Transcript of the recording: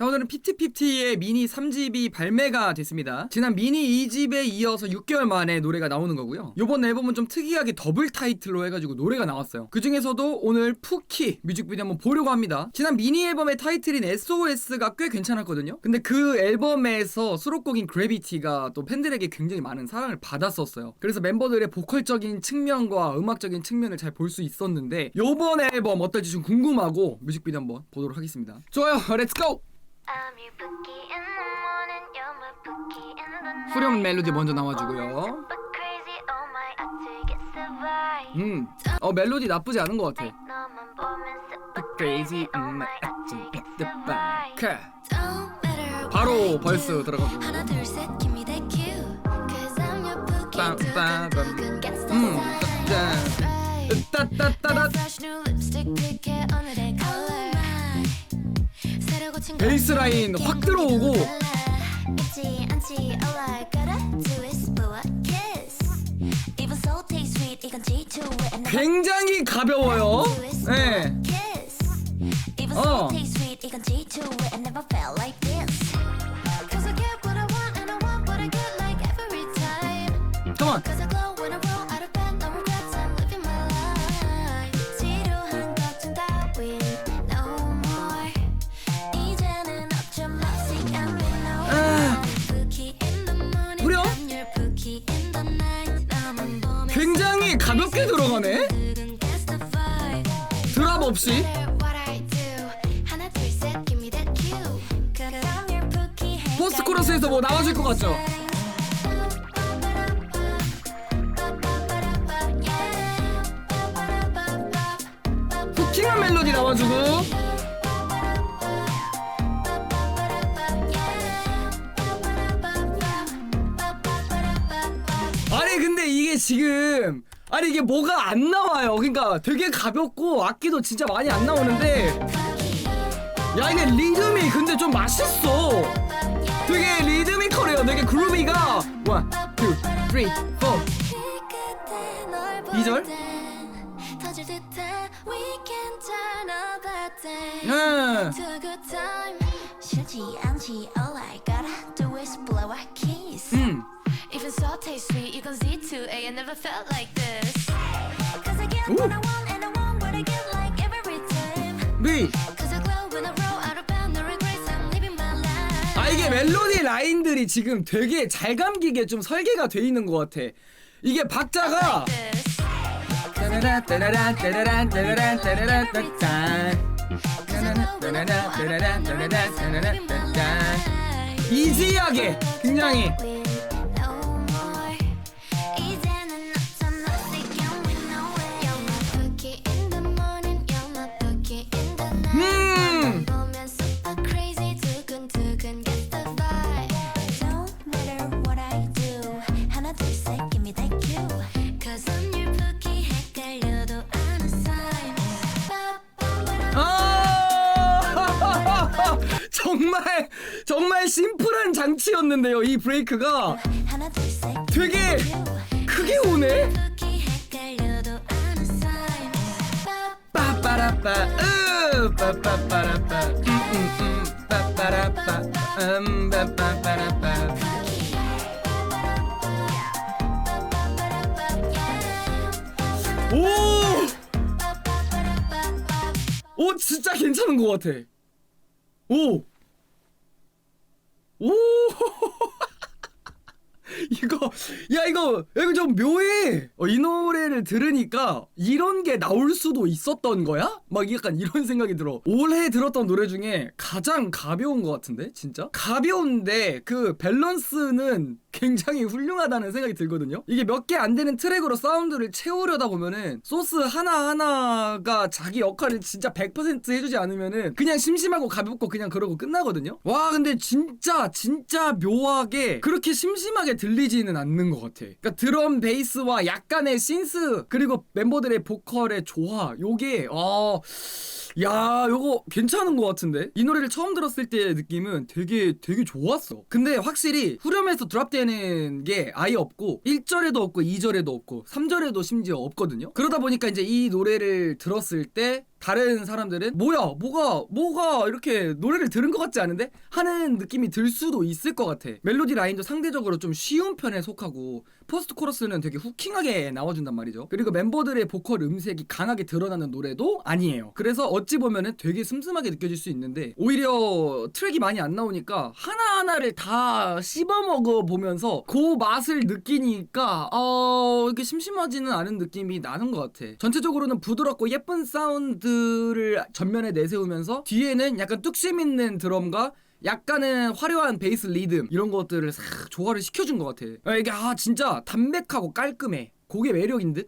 자, 오늘은 피티피티의 미니 3집이 발매가 됐습니다. 지난 미니 2집에 이어서 6개월 만에 노래가 나오는 거고요. 이번 앨범은 좀 특이하게 더블 타이틀로 해가지고 노래가 나왔어요. 그 중에서도 오늘 푸키 뮤직비디오 한번 보려고 합니다. 지난 미니 앨범의 타이틀인 SOS가 꽤 괜찮았거든요. 근데 그 앨범에서 수록곡인 그래비티가 또 팬들에게 굉장히 많은 사랑을 받았었어요. 그래서 멤버들의 보컬적인 측면과 음악적인 측면을 잘 볼 수 있었는데 이번 앨범 어떨지 좀 궁금하고 뮤직비디오 한번 보도록 하겠습니다. 좋아요, 렛츠고! I'm your bookie in the morning, you're my bookie in the night. 후렴 멜로디 먼저 나와주고요. oh. 음, 어 멜로디 나쁘지 않은 것 같아. Crazy, oh 음, the back. 바로 벌스. 들어가고. cue Cause 베이스 라인 건확 들어오고. 믿지 않지 all I gotta do is blow a kiss Even so taste sweet 이건 G2의 and 굉장히 가벼워요. 네. 어. 가볍게 들어가네. 드랍 없이. 포스트 코러스에서 뭐 나와줄 것 같죠? 후킹한 멜로디 나와주고. 아니 근데 이게 지금 아니 이게 뭐가 안 나와요. 그러니까 되게 가볍고 악기도 진짜 많이 안 나오는데 야 이게 리듬이 근데 좀 맛있어. 되게 리드미컬해요. 되게 그루비가 원, 투, 쓰리, 포. 이절? 터질 듯한 weekend turn up that day 응. kiss 음. Never felt like this Cause I get Ooh. what I want and I want what I get like every time 미. Cause I glow when I roll out of bed no regrets I'm living my life 아 이게 멜로디 라인들이 지금 되게 잘 감기게 좀 설계가 돼 있는 것 같아. 이게 박자가 this 따라란 따라란 따라란 따라란 따라란 따란 따라란 따라란 따라란 따라란 따라란 따란 이지하게 굉장히 아! 정말 정말 심플한 장치였는데요 이 브레이크가. 되게 크게 오네. 빠빠라빠 으! 빠빠빠라빠 오! 오 진짜 괜찮은 것 같아 오! 오! 이거 야 이거 야, 이거 좀 묘해. 어, 이 노래를 들으니까 이런 게 나올 수도 있었던 거야? 막 약간 이런 생각이 들어. 올해 들었던 노래 중에 가장 가벼운 것 같은데? 진짜? 가벼운데 그 밸런스는 굉장히 훌륭하다는 생각이 들거든요? 이게 몇 개 안 되는 트랙으로 사운드를 채우려다 보면은 소스 하나하나가 자기 역할을 진짜 100% 해주지 않으면은 그냥 심심하고 가볍고 그냥 그러고 끝나거든요? 와 근데 진짜 진짜 묘하게 그렇게 심심하게 들리 지는 않는 것 같아. 그러니까 드럼 베이스와 약간의 신스 그리고 멤버들의 보컬의 조화 요게 어 야, 요거 괜찮은 것 같은데? 이 노래를 처음 들었을 때 느낌은 되게 되게 좋았어. 근데 확실히 후렴에서 드랍되는 게 아예 없고 1절에도 없고 2절에도 없고 3절에도 심지어 없거든요. 그러다 보니까 이제 이 노래를 들었을 때 다른 사람들은 뭐야 뭐가 뭐가 이렇게 노래를 들은 것 같지 않은데 하는 느낌이 들 수도 있을 것 같아 멜로디 라인도 상대적으로 좀 쉬운 편에 속하고 포스트 코러스는 되게 후킹하게 나와준단 말이죠. 그리고 멤버들의 보컬 음색이 강하게 드러나는 노래도 아니에요. 그래서 어찌 보면은 되게 슴슴하게 느껴질 수 있는데 오히려 트랙이 많이 안 나오니까 하나하나를 다 씹어먹어 보면서 그 맛을 느끼니까 어 이렇게 심심하지는 않은 느낌이 나는 것 같아. 전체적으로는 부드럽고 예쁜 사운드를 전면에 내세우면서 뒤에는 약간 뚝심 있는 드럼과 약간은 화려한 베이스 리듬 이런 것들을 싹 조화를 시켜준 것 같아. 아, 이게 아 진짜 담백하고 깔끔해. 그게 매력인 듯